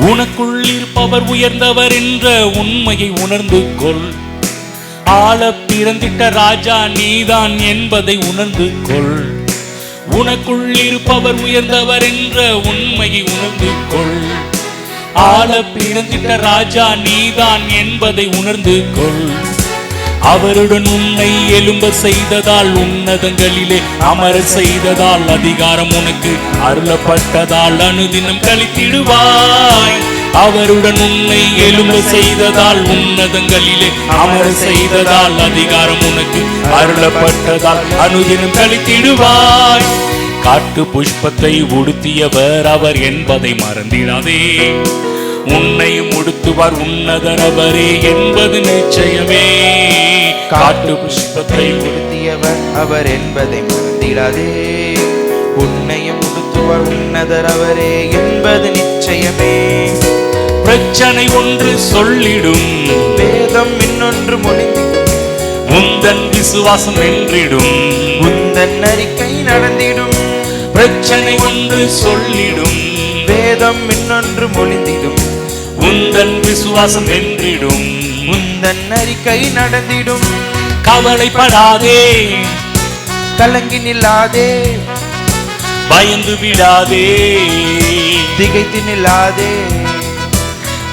உனக்குள் இருப்பவர் உயர்ந்தவர் என்ற உண்மையை உணர்ந்து கொள். ஆள பிறந்திட்ட ராஜா நீதான் என்பதை உணர்ந்து கொள். உனக்குள் இருப்பவர் உயர்ந்தவர் என்ற உண்மையை உணர்ந்து கொள். ஆள பிறந்திட்ட ராஜா நீதான் என்பதை உணர்ந்து கொள். அவருடன் உன்னை எலும்ப செய்ததால் உன்னதங்களிலே அமர செய்ததால் அதிகாரம் உனக்கு அருளப்பட்டதால் அனுதினம் கழித்திடுவாய். அவருடன் உன்னை எலும்ப செய்ததால் உன்னதங்களிலே அமர செய்ததால் அதிகாரம் உனக்கு அருளப்பட்டதால் அனுதினம் கழித்திடுவாய். காட்டு புஷ்பத்தை உடுத்தியவர் அவர் என்பதை மறந்திடாதே உன்னையும் உடுத்துவார் உன்னதரவரே என்பது நிச்சயமே. காட்டு புஷ்பத்தை உடு- உடுத்தியவர் அவர் என்பதை மறந்திடாதே. உன்னையும் உடுத்துவர் உன்னதர் அவரே என்பது நிச்சயமே. பிரச்சனை ஒன்று சொல்லிடும். வேதம் இன்னொன்று மொழிந்து உந்தன் விசுவாசம் வென்றிடும் உந்தன் அறிக்கை நடந்திடும். பிரச்சனை ஒன்று சொல்லிடும். வேதம் இன்னொன்று மொழிந்திடும். உந்தன் விசுவாசம் வென்றிடும் உந்தன் அறிக்கை நடந்திடும். கவலைப்படாதே. கலங்கி நில்லாதே. பயந்து விடாதே. திகைத்து நில்லாதே.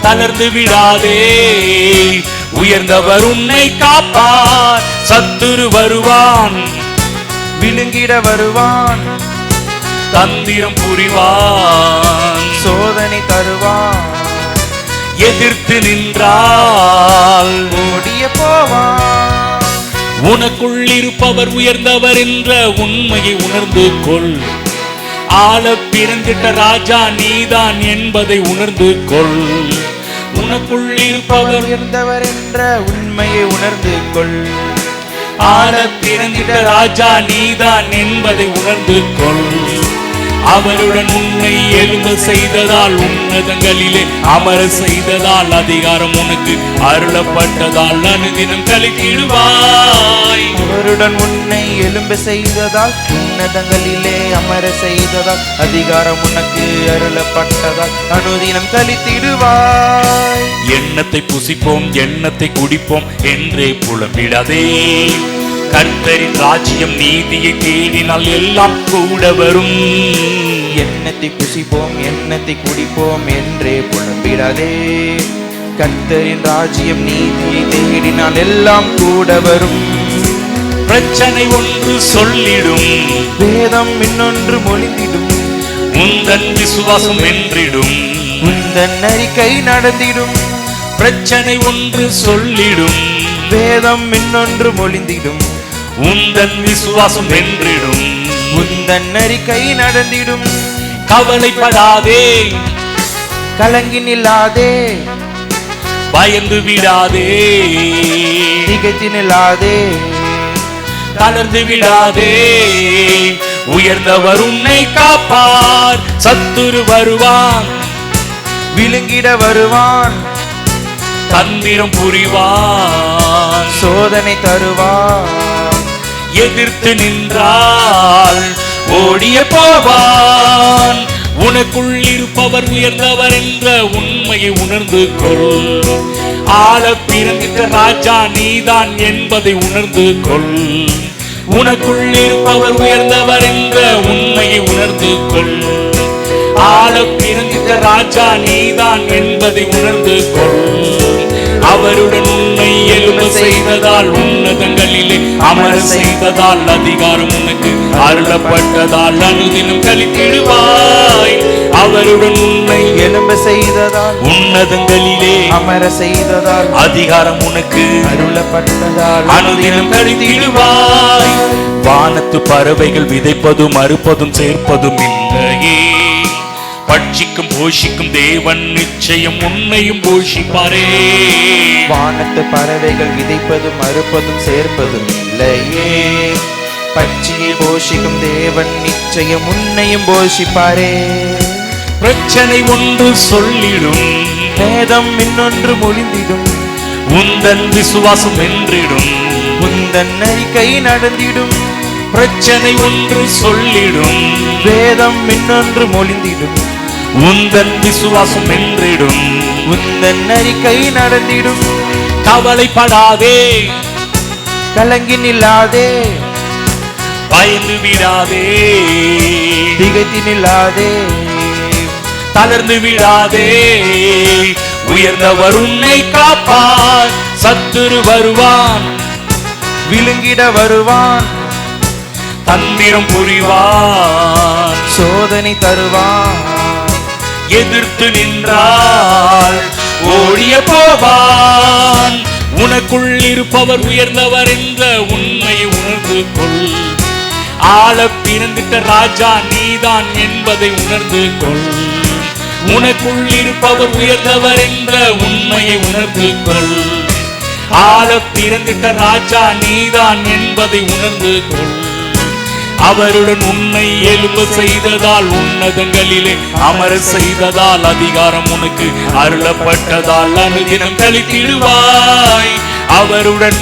தளர்ந்து விடாதே. உயர்ந்தவர் உன்னை காப்பார். சத்துரு வருவான். விழுங்கிட வருவான். தந்திரம் புரிவான். சோதனை தருவான். எதிர்த்து நின்றால் ஓடிய போவான். உனக்குள் இருப்பவர் உயர்ந்தவர் என்ற உண்மையை உணர்ந்து கொள். ஆள பிறந்திட்ட ராஜா நீதான் என்பதை உணர்ந்து கொள். உனக்குள் இருப்பவர் உயர்ந்தவர் என்ற உண்மையை உணர்ந்து கொள். ஆள பிறந்திட்ட ராஜா நீதான் என்பதை உணர்ந்து கொள். அவருடன் உன்னை எழும்ப செய்ததால் உன்னதங்களிலே அமர செய்ததால் அதிகாரம் உனக்கு அருளப்பட்டதால் அனுதினம் கழித்திடுவாய் அவருடன் உன்னை எலும்ப செய்ததால் உன்னதங்களிலே அமர செய்ததால் அதிகாரம் உனக்கு அருளப்பட்டதால் அனுதினம் கழித்திடுவாய் எண்ணத்தை புசிப்போம் எண்ணத்தை குடிப்போம் என்றே புலம்பிடாதே. கர்த்தரின் ராஜ்யம் நீதியை தேடினால் எல்லாம் கூட வரும். எண்ணத்தை புசிப்போம் எண்ணத்தை குடிப்போம் என்றே புலம்பிடாதே. கர்த்தரின் ராஜ்யம் நீதியை தேடினால் எல்லாம் கூட வரும். பிரச்சனை ஒன்று சொல்லிடும். வேதம் இன்னொன்று மொழிந்திடும். உந்தன் விசுவாசம் வென்றிடும். உந்தன் அறிக்கை நடந்திடும். பிரச்சனை ஒன்று சொல்லிடும். வேதம் இன்னொன்று மொழிந்திடும். உந்தன் விசுவாசம் வென்றிடும். உந்தன் அறிக்கை நடந்திடும். கவலைப்படாதே. கலங்கி நில்லாதே. பயந்து விடாதே. திகைத்து நில்லாதே. தளர்ந்து விடாதே. உயர்ந்தவர் உன்னை காப்பார். சத்துரு வருவான் விழுங்கிட வருவான் தந்திரம் புரிவான் சோதனை தருவான் எதிர்த்து நின்றால் ஓடிய போவான். உனக்குள் இருப்பவர் உயர்ந்தவர் என்ற உண்மையை உணர்ந்து கொள். ஆள பிறந்திட்ட ராஜா நீதான் என்பதை உணர்ந்து கொள். உனக்குள் இருப்பவர் உயர்ந்தவர் என்ற உண்மையை உணர்ந்து கொள். ஆள பிறந்திட்ட ராஜா நீதான் என்பதை உணர்ந்து கொள். அவருடன் உன்னை எழும செய்ததால் உன்னதங்களிலே அமர செய்ததால் அதிகாரம் உனக்கு அருளப்பட்டதால் அனுதினம் கழித்திடுவாய். அவருடன் உன்னை எலும்ப செய்ததால் உன்னதங்களிலே அமர செய்ததால் அதிகாரம் உனக்கு அருளப்பட்டதால் அனுதினம் கழித்திடுவாய். வானத்து பறவைகள் விதைப்பதும் அறுப்பதும் சேர்ப்பதும் இல்லையே. பட்சிக்கும் போஷிக்கும் தேவன் நிச்சயம் உன்னையும் போஷிப்பாரே வானத்து பறவைகள் விதைப்பதும் அறுப்பதும் சேர்ப்பதும் இல்லையே. பட்சியை போஷிக்கும் தேவன் நிச்சயம் உன்னையும் போஷிப்பாரே பிரச்சனை ஒன்று சொல்லிடும். வேதம் இன்னொன்று மொழிந்திடும். உந்தன் விசுவாசம் வென்றிடும். உந்தன் அறிக்கை நடந்திடும். பிரச்சனை ஒன்று சொல்லிடும். வேதம் இன்னொன்று மொழிந்திடும். உந்தன் விசுவாசம் வென்றிடும் உந்தன் அறிக்கை நடந்திடும். கவலைப்படாதே. கலங்கி நில்லாதே. பயந்து விடாதே. திகைத்து நில்லாதே. தளர்ந்து விடாதே. உயர்ந்தவர் உன்னை காப்பார் சத்துரு வருவான். விழுங்கிட வருவான். தந்திரம் புரிவான். சோதனை தருவான். எதிர்த்து நின்றால் ஓடிய போவான். உனக்குள் இருப்பவர் உயர்ந்தவர் என்ற உண்மை உணர்ந்து கொள். ஆள பிறந்திட்ட ராஜா நீதான் என்பதை உணர்ந்து கொள். உனக்குள் இருப்பவர் உயர்ந்தவர் என்ற உண்மையை உணர்ந்து கொள். ஆள பிறந்திட்ட ராஜா நீதான் என்பதை உணர்ந்து கொள். அவருடன் உன்னை எழும்ப செய்ததால் உன்னதங்களிலே அமர செய்ததால் அதிகாரம் உனக்கு அருளப்பட்டதால் அனுதினம் கழித்திடுவாய் அவருடன்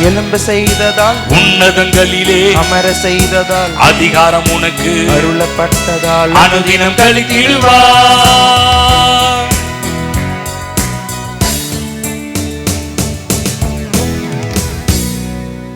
எலும்பு செய்ததால் உன்னதங்களிலே அமர செய்ததால் அதிகாரம் உனக்கு அருளப்பட்டதால் அனுதினம் கழித்திடுவாய்